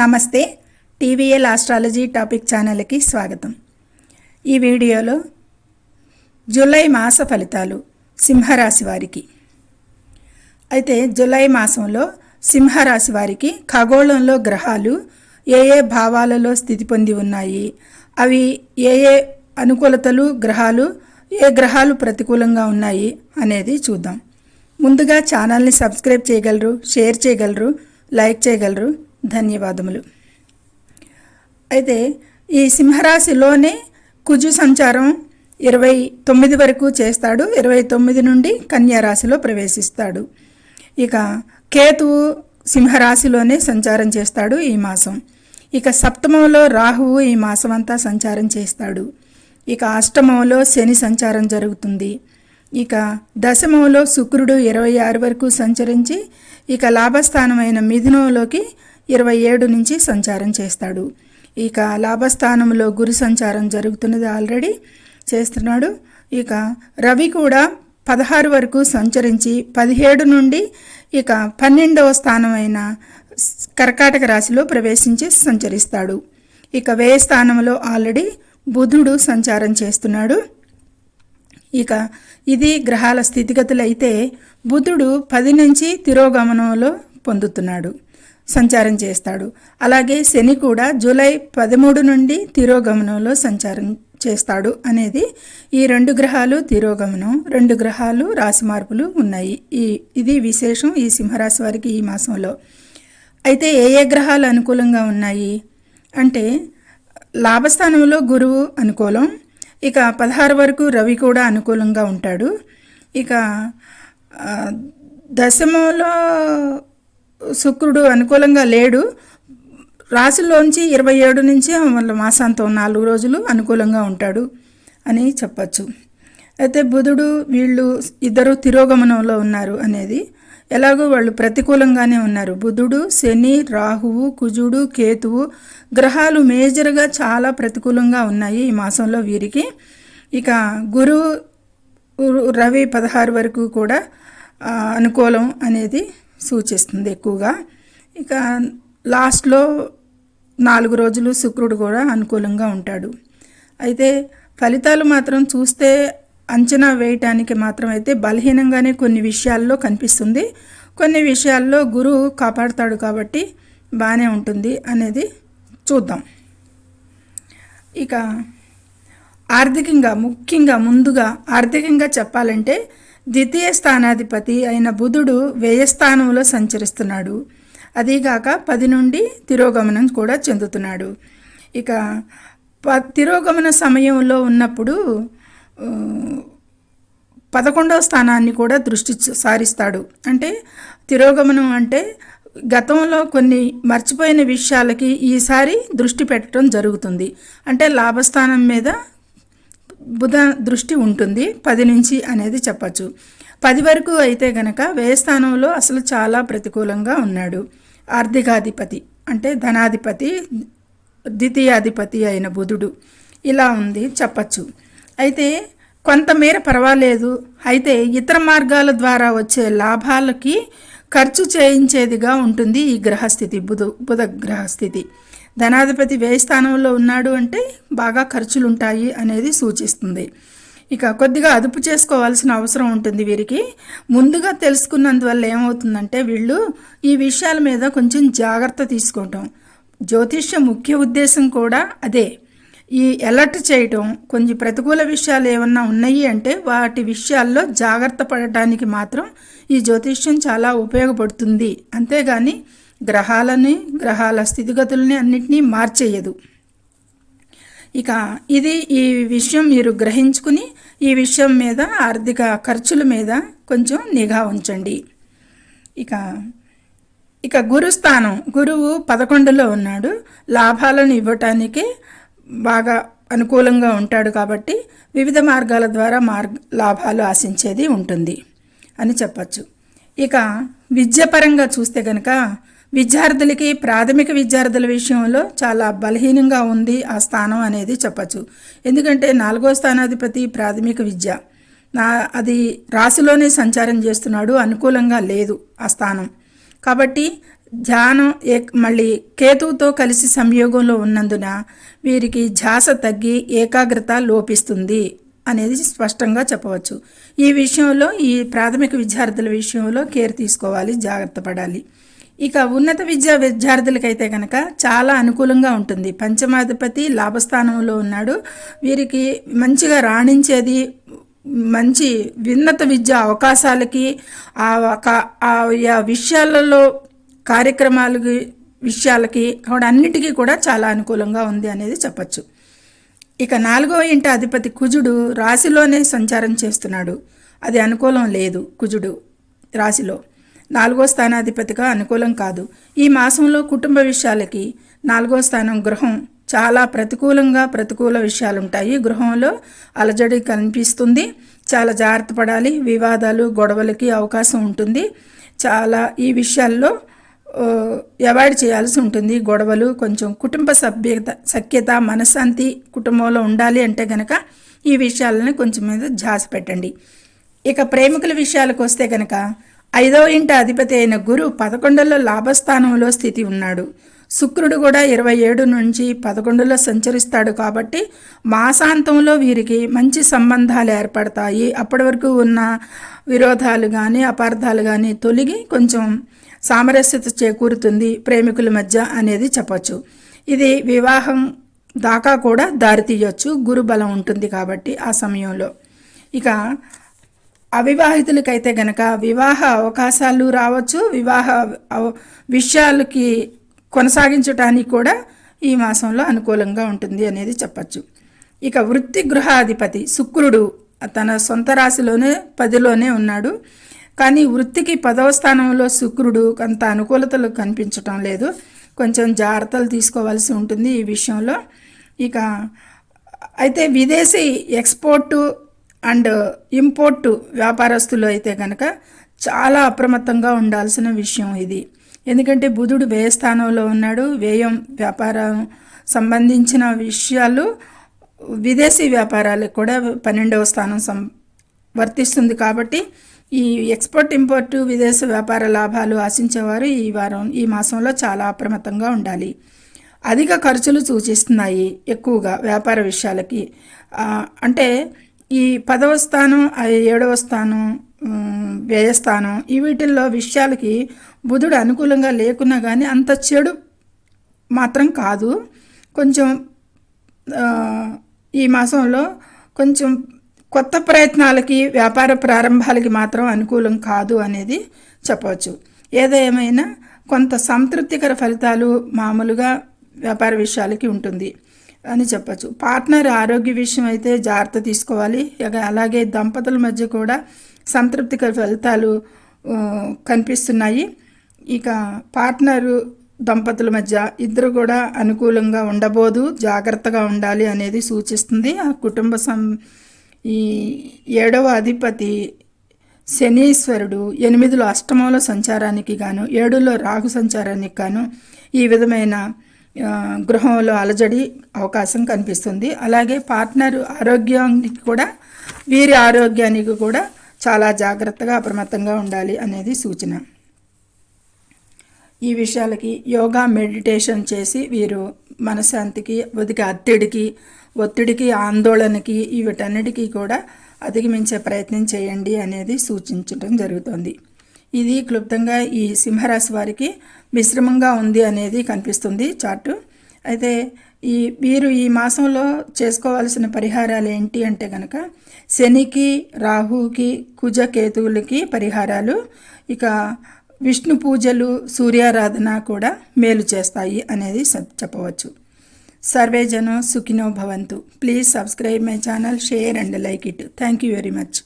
నమస్తే TVL astrology topic ఛానల్కి స్వాగతం. ఈ వీడియోలో జూలై మాస ఫలితాలు సింహరాశి వారికి. అయితే జూలై మాసంలో సింహరాశి వారికి ఖగోళంలో గ్రహాలు ఏ ఏ భావాలలో స్థితి పొంది ఉన్నాయి అవి ఏ ఏ అనుకూలతలు గ్రహాలు ఏ గ్రహాలు ప్రతికూలంగా ఉన్నాయి అనేది చూద్దాం. ముందుగా ఛానల్ని సబ్స్క్రైబ్ చేయగలరు షేర్ చేయగలరు లైక్ చేయగలరు ధన్యవాదములు. అయితే ఈ సింహరాశిలోనే కుజు సంచారం ఇరవై తొమ్మిది వరకు చేస్తాడు. ఇరవై తొమ్మిది నుండి కన్యారాశిలో ప్రవేశిస్తాడు. ఇక కేతువు సింహరాశిలోనే సంచారం చేస్తాడు ఈ మాసం. ఇక సప్తమంలో రాహువు ఈ మాసం అంతా సంచారం చేస్తాడు. ఇక అష్టమంలో శని సంచారం జరుగుతుంది. ఇక దశమంలో శుక్రుడు ఇరవై ఆరు వరకు సంచరించి ఇక లాభస్థానమైన మిథునంలోకి ఇరవై ఏడు నుంచి సంచారం చేస్తాడు. ఇక లాభస్థానంలో గురు సంచారం జరుగుతున్నది ఆల్రెడీ చేస్తున్నాడు. ఇక రవి కూడా పదహారు వరకు సంచరించి పదిహేడు నుండి ఇక పన్నెండవ స్థానమైన కర్కాటక రాశిలో ప్రవేశించి సంచరిస్తాడు. ఇక వ్యయ స్థానంలో ఆల్రెడీ బుధుడు సంచారం చేస్తున్నాడు. ఇక ఇది గ్రహాల స్థితిగతులైతే బుధుడు పది నుంచి తిరోగమనంలో పొందుతున్నాడు. సంచారం చేస్తాడు. అలాగే శని కూడా జూలై పదమూడు నుండి తిరోగమనంలో సంచారం చేస్తాడు అనేది ఈ రెండు గ్రహాలు తిరోగమనం రెండు గ్రహాలు రాశి మార్పులు ఉన్నాయి. ఈ ఇది విశేషం ఈ సింహరాశి వారికి ఈ మాసంలో. అయితే ఏ ఏ గ్రహాలు అనుకూలంగా ఉన్నాయి? అంటే లాభస్థానంలో గురువు అనుకూలం ఇక పదహారు వరకు రవి కూడా అనుకూలంగా ఉంటాడు. ఇక దశమలో దశమంలో శుక్రుడు అనుకూలంగా లేడు. రాశిలోంచి ఇరవై ఏడు నుంచి మళ్ళీ మాసాంతం నాలుగు రోజులు అనుకూలంగా ఉంటాడు అని చెప్పచ్చు. అయితే బుధుడు వీళ్ళు ఇద్దరు తిరోగమనంలో ఉన్నారు అనేది ఎలాగో వాళ్ళు ప్రతికూలంగానే ఉన్నారు. బుధుడు శని రాహువు కుజుడు కేతువు గ్రహాలు మేజర్గా చాలా ప్రతికూలంగా ఉన్నాయి ఈ మాసంలో వీరికి. ఇక గురువు రవి పదహారు వరకు కూడా అనుకూలం అనేది సూచిస్తుంది ఎక్కువగా. ఇక లాస్ట్లో నాలుగు రోజులు శుక్రుడు కూడా అనుకూలంగా ఉంటాడు. అయితే ఫలితాలు మాత్రం చూస్తే అంచనా వేయటానికి మాత్రం అయితే బలహీనంగానే కొన్ని విషయాల్లో కనిపిస్తుంది. కొన్ని విషయాల్లో గురువు కాపాడుతాడు కాబట్టి బాగానే ఉంటుంది అనేది చూద్దాం. ఇక ఆర్థికంగా ముఖ్యంగా ముందుగా ఆర్థికంగా చెప్పాలంటే ద్వితీయ స్థానాధిపతి అయిన బుధుడు వ్యయస్థానంలో సంచరిస్తున్నాడు. అదీగాక పది నుండి తిరోగమనం కూడా చెందుతున్నాడు. ఇక ప తిరోగమన సమయంలో ఉన్నప్పుడు పదకొండవ స్థానాన్ని కూడా దృష్టి సారిస్తాడు. అంటే తిరోగమనం అంటే గతంలో కొన్ని మర్చిపోయిన విషయాలకి ఈసారి దృష్టి పెట్టడం జరుగుతుంది. అంటే లాభస్థానం మీద బుధ దృష్టి ఉంటుంది. పది నుంచి అనేది చెప్పచ్చు. పది వరకు అయితే గనక వ్యయస్థానంలో అసలు చాలా ప్రతికూలంగా ఉన్నాడు. ఆర్థికాధిపతి అంటే ధనాధిపతి ద్వితీయాధిపతి అయిన బుధుడు. ఇలా ఉంది చెప్పచ్చు. అయితే కొంతమేర పర్వాలేదు. అయితే ఇతర మార్గాల ద్వారా వచ్చే లాభాలకి ఖర్చు చేయించేదిగా ఉంటుంది ఈ గ్రహస్థితి. బుధ బుధ గ్రహస్థితి. ధనాధిపతి వ్యయ స్థానంలో ఉన్నాడు అంటే బాగా ఖర్చులు ఉంటాయి అనేది సూచిస్తుంది. ఇక కొద్దిగా అదుపు చేసుకోవాల్సిన అవసరం ఉంటుంది వీరికి. ముందుగా తెలుసుకున్నందువల్ల ఏమవుతుందంటే వీళ్ళు ఈ విషయాల మీద కొంచెం జాగ్రత్త తీసుకుంటాం జ్యోతిష్య ముఖ్య ఉద్దేశం కూడా అదే. ఈ అలర్ట్ చేయటం కొంచెం ప్రతికూల విషయాలు ఏమన్నా ఉన్నాయి అంటే వాటి విషయాల్లో జాగ్రత్త పడటానికి మాత్రం ఈ జ్యోతిష్యం చాలా ఉపయోగపడుతుంది. అంతేగాని గ్రహాలని గ్రహాల స్థితిగతుల్ని అన్నిటినీ మార్చేయదు. ఇక ఇది ఈ విషయం మీరు గ్రహించుకుని ఈ విషయం మీద ఆర్థిక ఖర్చుల మీద కొంచెం నిఘా ఉంచండి. ఇక ఇక గురుస్థానం గురువు పదకొండులో ఉన్నాడు. లాభాలను ఇవ్వటానికి బాగా అనుకూలంగా ఉంటాడు కాబట్టి వివిధ మార్గాల ద్వారా మార్గ లాభాలు ఆశించేది ఉంటుంది అని చెప్పచ్చు. ఇక విద్యాపరంగా చూస్తే కనుక విద్యార్థులకి ప్రాథమిక విద్యార్థుల విషయంలో చాలా బలహీనంగా ఉంది ఆ స్థానం అనేది చెప్పచ్చు. ఎందుకంటే నాలుగో స్థానాధిపతి ప్రాథమిక విద్య. నా అది రాశిలోనే సంచారం చేస్తున్నాడు అనుకూలంగా లేదు ఆ స్థానం. కాబట్టి ధ్యానం ఏ- మళ్ళీ కేతువుతో కలిసి సంయోగంలో ఉన్నందున వీరికి ఝాస తగ్గి ఏకాగ్రత లోపిస్తుంది అనేది స్పష్టంగా చెప్పవచ్చు. ఈ విషయంలో ఈ ప్రాథమిక విద్యార్థుల విషయంలో కేర్ తీసుకోవాలి జాగ్రత్త పడాలి. ఇక ఉన్నత విద్యా విద్యార్థులకైతే కనుక చాలా అనుకూలంగా ఉంటుంది. పంచమాధిపతి లాభస్థానంలో ఉన్నాడు. వీరికి మంచిగా రాణించేది మంచి ఉన్నత విద్యా అవకాశాలకి ఆ ఆ విషయాలలో కార్యక్రమాలకి విషయాలకి కూడా అన్నిటికీ కూడా చాలా అనుకూలంగా ఉంది అనేది చెప్పచ్చు. ఇక నాలుగవ ఇంటి అధిపతి కుజుడు రాశిలోనే సంచారం చేస్తున్నాడు. అది అనుకూలం లేదు కుజుడు రాశిలో. నాలుగో స్థానాధిపతిగా అనుకూలం కాదు. ఈ మాసంలో కుటుంబ విషయాలకి నాలుగో స్థానం గృహం చాలా ప్రతికూలంగా ప్రతికూల విషయాలు ఉంటాయి గృహంలో అలజడి కనిపిస్తుంది. చాలా జాగ్రత్త పడాలి. వివాదాలు గొడవలకి అవకాశం ఉంటుంది. చాలా ఈ విషయాల్లో అవాయిడ్ చేయాల్సి ఉంటుంది. గొడవలు కొంచెం కుటుంబ సభ్యత సఖ్యత మనశ్శాంతి కుటుంబంలో ఉండాలి అంటే కనుక ఈ విషయాలని కొంచెం మీద ధ్యాస పెట్టండి. ఇక ప్రేమికుల విషయాలకు వస్తే కనుక ఐదో ఇంట అధిపతి అయిన గురు పదకొండులో లాభస్థానంలో స్థితి ఉన్నాడు. శుక్రుడు కూడా ఇరవై ఏడు నుంచి పదకొండులో సంచరిస్తాడు కాబట్టి మాసాంతంలో వీరికి మంచి సంబంధాలు ఏర్పడతాయి. అప్పటి వరకు ఉన్న విరోధాలు కానీ అపార్థాలు కానీ తొలగి కొంచెం సామరస్యత చేకూరుతుంది ప్రేమికుల మధ్య అనేది చెప్పచ్చు. ఇది వివాహం దాకా కూడా దారితీయొచ్చు. గురు బలం ఉంటుంది కాబట్టి ఆ సమయంలో. ఇక అవివాహితులకైతే గనక వివాహ అవకాశాలు రావచ్చు. వివాహ విషయాలకి కొనసాగించడానికి కూడా ఈ మాసంలో అనుకూలంగా ఉంటుంది అనేది చెప్పచ్చు. ఇక వృత్తి గృహాధిపతి శుక్రుడు తన సొంత రాశిలోనే పదిలోనే ఉన్నాడు. కానీ వృత్తికి పదవ స్థానంలో శుక్రుడు అంత అనుకూలతలు కనిపించటం లేదు. కొంచెం జాగ్రత్తలు తీసుకోవాల్సి ఉంటుంది ఈ విషయంలో. ఇక అయితే విదేశీ ఎక్స్పోర్టు అండ్ ఇంపోర్టు వ్యాపారస్తులు అయితే కనుక చాలా అప్రమత్తంగా ఉండాల్సిన విషయం ఇది. ఎందుకంటే బుధుడు వ్యయ స్థానంలో ఉన్నాడు. వ్యయం వ్యాపారం సంబంధించిన విషయాలు విదేశీ వ్యాపారాలకు కూడా పన్నెండవ స్థానం సం వర్తిస్తుంది కాబట్టి ఈ ఎక్స్పోర్ట్ ఇంపోర్ట్ విదేశ వ్యాపార లాభాలు ఆశించేవారు ఈ వారం ఈ మాసంలో చాలా అప్రమత్తంగా ఉండాలి. అధిక ఖర్చులు సూచిస్తున్నాయి ఎక్కువగా వ్యాపార విషయాలకి. అంటే ఈ పదవ స్థానం ఏడవ స్థానం వ్యయస్థానం ఈ వీటిల్లో విషయాలకి బుధుడు అనుకూలంగా లేకున్నా కానీ అంత చెడు మాత్రం కాదు. కొంచెం ఈ మాసంలో కొంచెం కొత్త ప్రయత్నాలకి వ్యాపార ప్రారంభాలకి మాత్రం అనుకూలం కాదు అనేది చెప్పవచ్చు. ఏదేమైనా కొంత సంతృప్తికర ఫలితాలు మామూలుగా వ్యాపార విషయాలకి ఉంటుంది. అని చెప్పచ్చు. పార్ట్నర్ ఆరోగ్య విషయం అయితే జాగ్రత్త తీసుకోవాలి. ఇక అలాగే దంపతుల మధ్య కూడా సంతృప్తికర ఫలితాలు కనిపిస్తున్నాయి. ఇక పార్ట్నరు దంపతుల మధ్య ఇద్దరు కూడా అనుకూలంగా ఉండబోదు జాగ్రత్తగా ఉండాలి అనేది సూచిస్తుంది. ఆ కుటుంబ సం ఈ ఏడవ అధిపతి శనీశ్వరుడు ఎనిమిదిలో అష్టమంలో సంచారానికి గాను ఏడులో రాహు సంచారానికి గాను ఈ విధమైన గృహంలో అలజడి అవకాశం కనిపిస్తుంది. అలాగే పార్ట్నర్ ఆరోగ్యానికి కూడా వీరి ఆరోగ్యానికి కూడా చాలా జాగ్రత్తగా అప్రమత్తంగా ఉండాలి అనేది సూచన. ఈ విషయాలకి యోగా మెడిటేషన్ చేసి వీరు మనశాంతికి ఒదికి అత్తిడికి ఒత్తిడికి ఆందోళనకి వీటన్నిటికీ కూడా అధిగమించే ప్రయత్నం చేయండి అనేది సూచించడం జరుగుతుంది. ఇది క్లుప్తంగా ఈ సింహరాశి వారికి మిశ్రమంగా ఉంది అనేది కనిపిస్తుంది చార్టు. అయితే ఈ మీరు ఈ మాసంలో చేసుకోవాల్సిన పరిహారాలు ఏంటి అంటే కనుక శనికి రాహుకి కుజ కేతువులకి పరిహారాలు ఇక విష్ణు పూజలు సూర్యారాధన కూడా మేలు చేస్తాయి అనేది చెప్పవచ్చు. సర్వేజనం సుఖినో భవంతు. Please subscribe my channel share and like it. Thank you very much.